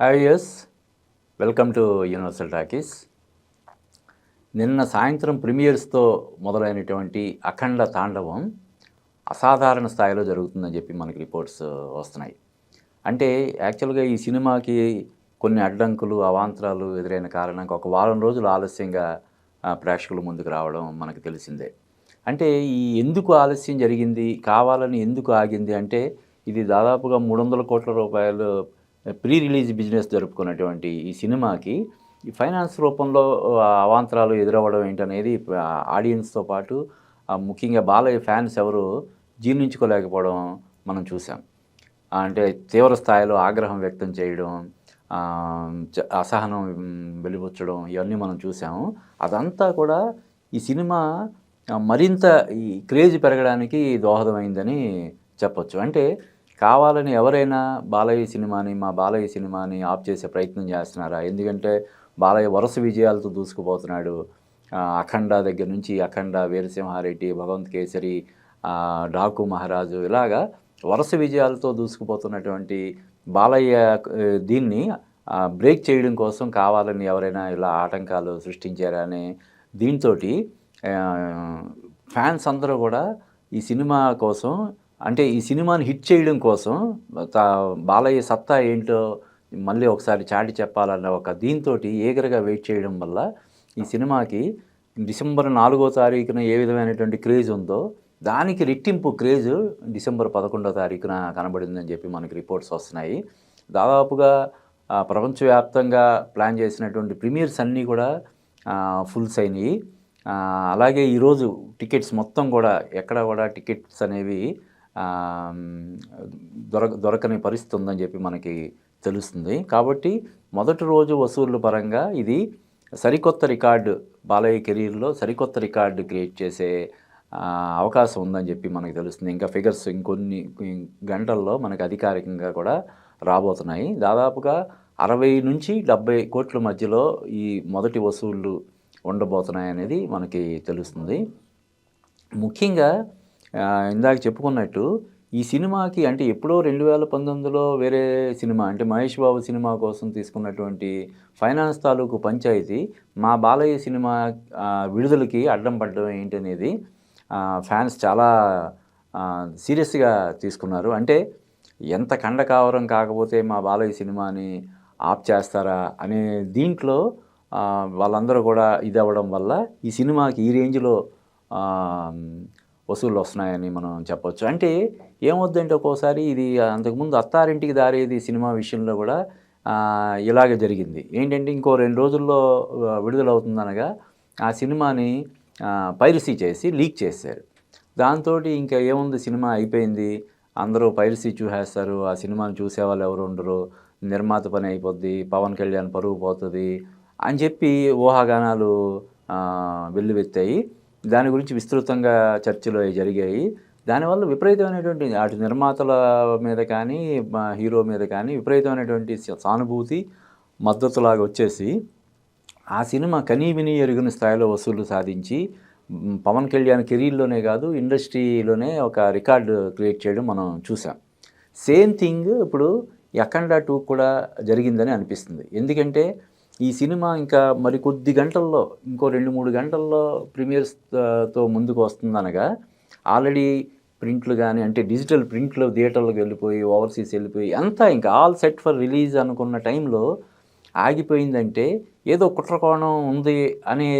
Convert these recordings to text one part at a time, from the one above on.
Hi yes welcome to universal talkies నిన్న సాయంత్రం ప్రీమియర్స్తో మొదలైనటువంటి అఖండ తాండవం అసాధారణ స్థాయిలో జరుగుతుందని చెప్పి మనకి రిపోర్ట్స్ వస్తున్నాయి. అంటే యాక్చువల్గా ఈ సినిమాకి కొన్ని అడ్డంకులు అవాంతరాలు ఎదురైన కారణంగా ఒక వారం రోజులు ఆలస్యంగా ప్రేక్షకుల ముందుకు రావడం మనకు తెలిసిందే. అంటే ఈ ఎందుకు ఆలస్యం జరిగింది కావాలని ఎందుకు ఆగింది అంటే ఇది దాదాపుగా మూడు వందల కోట్ల రూపాయలు ప్రీ రిలీజ్ బిజినెస్ జరుపుకున్నటువంటి ఈ సినిమాకి ఈ ఫైనాన్స్ రూపంలో అవాంతరాలు ఎదురవ్వడం ఏంటనేది ఆడియన్స్తో పాటు ముఖ్యంగా బాలయ్య ఫ్యాన్స్ ఎవరు జీర్ణించుకోలేకపోవడం మనం చూసాం అంటే తీవ్ర స్థాయిలో ఆగ్రహం వ్యక్తం చేయడం చ- అసహనం మ్, వెలిబుచ్చడం ఇవన్నీ మనం చూసాము అదంతా కూడా ఈ సినిమా మరింత ఈ క్రేజ్ పెరగడానికి దోహదమైందని చెప్పొచ్చు. అంటే కావాలని ఎవరైనా బాలయ్య సినిమాని మా బాలయ్య సినిమాని ఆఫ్ చేసే ప్రయత్నం చేస్తున్నారా? ఎందుకంటే బాలయ్య వరుస విజయాలతో దూసుకుపోతున్నాడు. అఖండ దగ్గర నుంచి అఖండ వీరసింహారెడ్డి భగవంత్ కేసరి డాకు మహారాజు ఇలాగా వరుస విజయాలతో దూసుకుపోతున్నటువంటి బాలయ్య దీన్ని బ్రేక్ చేయడం కోసం కావాలని ఎవరైనా ఇలా ఆటంకాలు సృష్టించారా అని దీంతో ఫ్యాన్స్ అందరూ కూడా ఈ సినిమా కోసం అంటే ఈ సినిమాని హిట్ చేయడం కోసం తా- బాలయ్య సత్తా ఏంటో మళ్ళీ ఒకసారి చాటి చెప్పాలన్న ఒక దీంతో ఏగరగా వెయిట్ చేయడం వల్ల ఈ సినిమాకి డిసెంబర్ నాలుగో తారీఖున ఏ విధమైనటువంటి క్రేజ్ ఉందో దానికి రెట్టింపు క్రేజ్ డిసెంబర్ పదకొండో తారీఖున కనబడిందని చెప్పి మనకి రిపోర్ట్స్ వస్తున్నాయి. దాదాపుగా ప్రపంచవ్యాప్తంగా ప్లాన్ చేసినటువంటి ప్రీమియర్స్ అన్నీ కూడా ఫుల్స్ అయినాయి అలాగే ఈరోజు టికెట్స్ మొత్తం కూడా ఎక్కడ కూడా టికెట్స్ అనేవి దొరక దొరకని పరిస్థితి ఉందని చెప్పి మనకి తెలుస్తుంది. కాబట్టి మొదటి రోజు వసూళ్ళ పరంగా ఇది సరికొత్త రికార్డు బాలయ్య కెరీర్లో సరికొత్త రికార్డు క్రియేట్ చేసే అవకాశం ఉందని చెప్పి మనకు తెలుస్తుంది. ఇంకా ఫిగర్స్ ఇంకొన్ని గంటల్లో మనకు అధికారికంగా కూడా రాబోతున్నాయి. దాదాపుగా అరవై నుంచి డెబ్బై కోట్ల మధ్యలో ఈ మొదటి వసూళ్ళు ఉండబోతున్నాయి అనేది మనకి తెలుస్తుంది. ముఖ్యంగా ఇందాక చెప్పుకున్నట్టు ఈ సినిమాకి అంటే ఎప్పుడో రెండు వేల పంతొమ్మిదిలో వేరే సినిమా అంటే మహేష్ బాబు సినిమా కోసం తీసుకున్నటువంటి ఫైనాన్స్ తాలూకు పంచాయతీ మా బాలయ్య సినిమా విడుదలకి అడ్డం పడడం ఏంటనేది అనేది ఫ్యాన్స్ చాలా సీరియస్గా తీసుకున్నారు. అంటే ఎంత కండకావరం కాకపోతే మా బాలయ్య సినిమాని ఆప్ చేస్తారా అనే దీంట్లో వాళ్ళందరూ కూడా ఇది అవ్వడం వల్ల ఈ సినిమాకి ఈ రేంజ్లో వసూళ్ళు వస్తున్నాయని మనం చెప్పొచ్చు. అంటే ఏమవుద్దంటే ఒక్కోసారి ఇది అంతకుముందు అత్తారింటికి దారేది సినిమా విషయంలో కూడా ఇలాగే జరిగింది. ఏంటంటే ఇంకో రెండు రోజుల్లో విడుదలవుతుందనగా ఆ సినిమాని పైరసీ చేసి లీక్ చేశారు. దాంతో ఇంకా ఏముంది సినిమా అయిపోయింది అందరూ పైరసీ చూసేస్తారు ఆ సినిమాని చూసేవాళ్ళు ఎవరు ఉండరు నిర్మాత పని అయిపోద్ది పవన్ కళ్యాణ్ పరువు పోతుంది అని చెప్పి ఊహాగానాలు వెల్లువెత్తాయి. దాని గురించి విస్తృతంగా చర్చలు అవి జరిగాయి. దానివల్ల విపరీతమైనటువంటి అటు నిర్మాతల మీద కానీ హీరో మీద కానీ విపరీతమైనటువంటి సానుభూతి మద్దతులాగా వచ్చేసి ఆ సినిమా కనీవిని ఎరుగిన స్థాయిలో వసూళ్ళు సాధించి పవన్ కళ్యాణ్ కెరీర్లోనే కాదు ఇండస్ట్రీలోనే ఒక రికార్డు క్రియేట్ చేయడం మనం చూసాం. సేమ్ థింగ్ ఇప్పుడు ఈ టూ కూడా జరిగిందని అనిపిస్తుంది. ఎందుకంటే ఈ సినిమా ఇంకా మరి కొద్ది గంటల్లో ఇంకో రెండు మూడు గంటల్లో ప్రీమియర్స్తో ముందుకు వస్తుందనగా ఆల్రెడీ ప్రింట్లు కానీ అంటే డిజిటల్ ప్రింట్లు థియేటర్లకు వెళ్ళిపోయి ఓవర్సీస్ వెళ్ళిపోయి అంతా ఇంకా ఆల్ సెట్ ఫర్ రిలీజ్ అనుకున్న టైంలో ఆగిపోయిందంటే ఏదో కుట్రకోణం ఉంది అని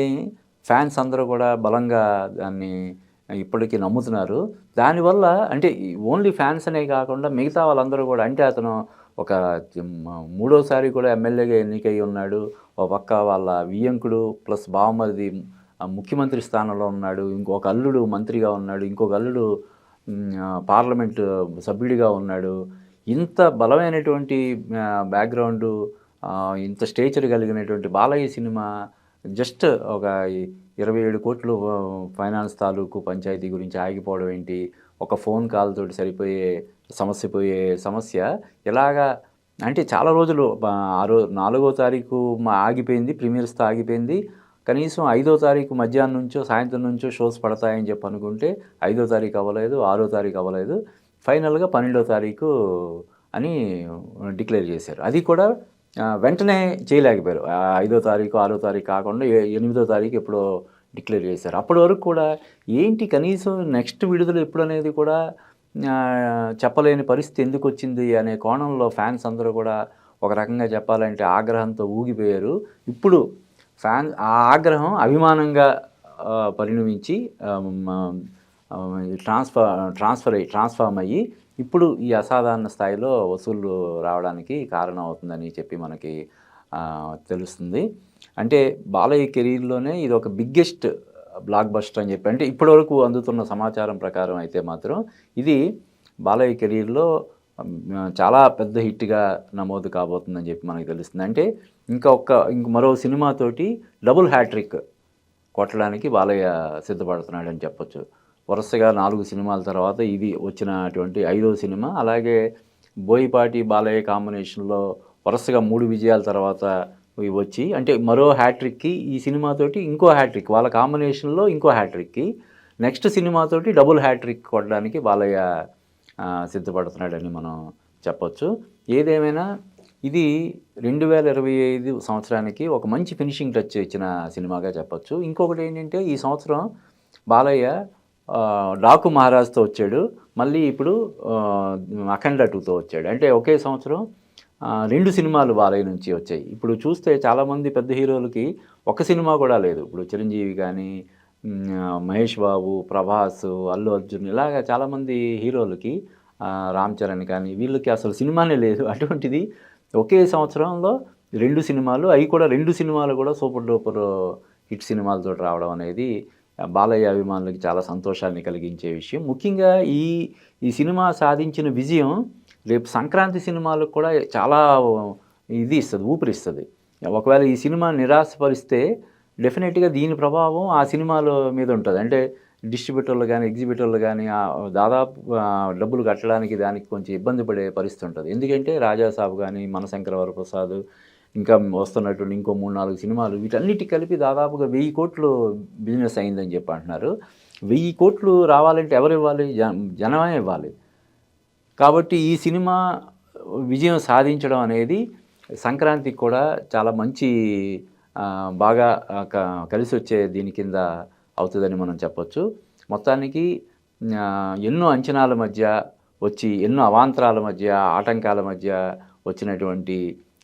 ఫ్యాన్స్ అందరూ కూడా బలంగా దాన్ని ఇప్పటికీ నమ్ముతున్నారు. దానివల్ల అంటే ఓన్లీ ఫ్యాన్స్ అనే కాకుండా మిగతా వాళ్ళందరూ కూడా అంటే అతను ఒక మూడోసారి కూడా ఎమ్మెల్యేగా ఎన్నికై ఉన్నాడు. ఒక పక్క వాళ్ళ వియ్యంకుడు ప్లస్ బావమరిది ముఖ్యమంత్రి స్థానంలో ఉన్నాడు. ఇంకొక అల్లుడు మంత్రిగా ఉన్నాడు. ఇంకొక అల్లుడు పార్లమెంటు సభ్యుడిగా ఉన్నాడు. ఇంత బలమైనటువంటి బ్యాక్గ్రౌండ్ ఇంత స్టేచర్ కలిగినటువంటి బాలయ్య సినిమా జస్ట్ ఒక ఇరవై ఏడు కోట్లు ఫైనాన్స్ తాలూకు పంచాయతీ గురించి ఆగిపోవడం ఏంటి? ఒక ఫోన్ కాల్ తోటి సరిపోయే సమస్య పోయే సమస్య ఎలాగా అంటే చాలా రోజులు ఆ, ఆరో నాలుగో తారీఖు మా ఆగిపోయింది ప్రీమియర్స్తో ఆగిపోయింది. కనీసం ఐదో తారీఖు మధ్యాహ్నం నుంచో సాయంత్రం నుంచో షోస్ పడతాయని చెప్పి అనుకుంటే ఐదో తారీఖు అవ్వలేదు ఆరో తారీఖు అవ్వలేదు. ఫైనల్గా పన్నెండో తారీఖు అని డిక్లేర్ చేశారు. అది కూడా వెంటనే చేయలేకపోయారు. ఐదో తారీఖు ఆరో తారీఖు కాకుండా ఏ- ఎనిమిదో తారీఖు ఎప్పుడో డిక్లేర్ చేశారు. అప్పటి వరకు కూడా ఏంటి కనీసం నెక్స్ట్ విడుదల ఎప్పుడు అనేది కూడా చెప్పలేని పరిస్థితి ఎందుకు వచ్చింది అనే కోణంలో ఫ్యాన్స్ అందరూ కూడా ఒక రకంగా చెప్పాలంటే ఆగ్రహంతో ఊగిపోయారు. ఇప్పుడు ఫ్యాన్ ఆ ఆగ్రహం అభిమానంగా పరిణమించి ట్రాన్స్ఫర్ ట్రాన్స్ఫర్ అయ్యి ట్రాన్స్ఫార్మ్ అయ్యి ఇప్పుడు ఈ అసాధారణ స్థాయిలో వసూళ్ళు రావడానికి కారణం అవుతుందని చెప్పి మనకి తెలుస్తుంది. అంటే బాలయ్య కెరీర్లోనే ఇది ఒక బిగ్గెస్ట్ బ్లాక్ బస్టర్ అని చెప్పి అంటే ఇప్పటివరకు అందుతున్న సమాచారం ప్రకారం అయితే మాత్రం ఇది బాలయ్య కెరీర్లో చాలా పెద్ద హిట్గా నమోదు కాబోతుందని చెప్పి మనకు తెలుస్తుంది. అంటే ఇంకా ఒక్క ఇంక మరో సినిమాతోటి డబుల్ హ్యాట్రిక్ కొట్టడానికి బాలయ్య సిద్ధపడుతున్నాడని చెప్పొచ్చు. వరుసగా నాలుగు సినిమాల తర్వాత ఇది వచ్చినటువంటి ఐదో సినిమా. అలాగే బోయిపాటి బాలయ్య కాంబినేషన్లో వరుసగా మూడు విజయాల తర్వాత వచ్చి అంటే మరో హ్యాట్రిక్కి ఈ సినిమాతోటి ఇంకో హ్యాట్రిక్ వాళ్ళ కాంబినేషన్లో ఇంకో హ్యాట్రిక్కి నెక్స్ట్ సినిమాతోటి డబుల్ హ్యాట్రిక్ కొట్టడానికి బాలయ్య సిద్ధపడుతున్నాడని మనం చెప్పొచ్చు. ఏదేమైనా ఇది రెండు వేల ఇరవై ఐదు సంవత్సరానికి ఒక మంచి ఫినిషింగ్ టచ్ ఇచ్చిన సినిమాగా చెప్పొచ్చు. ఇంకొకటి ఏంటంటే ఈ సంవత్సరం బాలయ్య డాకు మహారాజ్తో వచ్చాడు. మళ్ళీ ఇప్పుడు అఖండ టూతో వచ్చాడు. అంటే ఒకే సంవత్సరం రెండు సినిమాలు బాలయ్య నుంచి వచ్చాయి. ఇప్పుడు చూస్తే చాలామంది పెద్ద హీరోలకి ఒక సినిమా కూడా లేదు. ఇప్పుడు చిరంజీవి కానీ మహేష్ బాబు ప్రభాస్ అల్లు అర్జున్ ఇలాగ చాలామంది హీరోలకి రామ్ చరణ్ కానీ వీళ్ళకి అసలు సినిమానే లేదు. అటువంటిది ఒకే సంవత్సరంలో రెండు సినిమాలు అవి కూడా రెండు సినిమాలు కూడా సూపర్ డూపర్ హిట్ సినిమాలతో రావడం అనేది బాలయ్య అభిమానులకి చాలా సంతోషాన్ని కలిగించే విషయం. ముఖ్యంగా ఈ ఈ సినిమా సాధించిన విజయం రేపు సంక్రాంతి సినిమాలకు కూడా చాలా ఇది ఇస్తుంది ఊపిరిస్తుంది. ఒకవేళ ఈ సినిమా నిరాశపరిస్తే డెఫినెట్గా దీని ప్రభావం ఆ సినిమాల మీద ఉంటుంది. అంటే డిస్ట్రిబ్యూటర్లు కానీ ఎగ్జిబిటర్లు కానీ దాదాపు డబ్బులు కట్టడానికి దానికి కొంచెం ఇబ్బంది పడే పరిస్థితి ఉంటుంది. ఎందుకంటే రాజాసాబు కానీ మనశంకరవర ప్రసాద్ ఇంకా వస్తున్నటువంటి ఇంకో మూడు నాలుగు సినిమాలు వీటన్నిటి కలిపి దాదాపుగా వెయ్యి కోట్లు బిజినెస్ అయిందని చెప్పి అంటున్నారు. వెయ్యి కోట్లు రావాలంటే ఎవరు ఇవ్వాలి? జన జనమే ఇవ్వాలి. కాబట్టి ఈ సినిమా విజయం సాధించడం అనేది సంక్రాంతికి కూడా చాలా మంచి బాగా కలిసి వచ్చే దీని కింద అవుతుందని మనం చెప్పొచ్చు. మొత్తానికి ఎన్నో అంచనాల మధ్య వచ్చి ఎన్నో అవాంతరాల మధ్య ఆటంకాల మధ్య వచ్చినటువంటి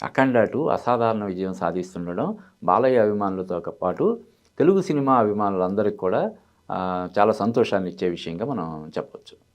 అఖండ అసాధారణ విజయం సాధిస్తుండడం బాలయ్య అభిమానులతో పాటు తెలుగు సినిమా అభిమానులందరికీ కూడా చాలా సంతోషాన్ని ఇచ్చే విషయంగా మనం చెప్పవచ్చు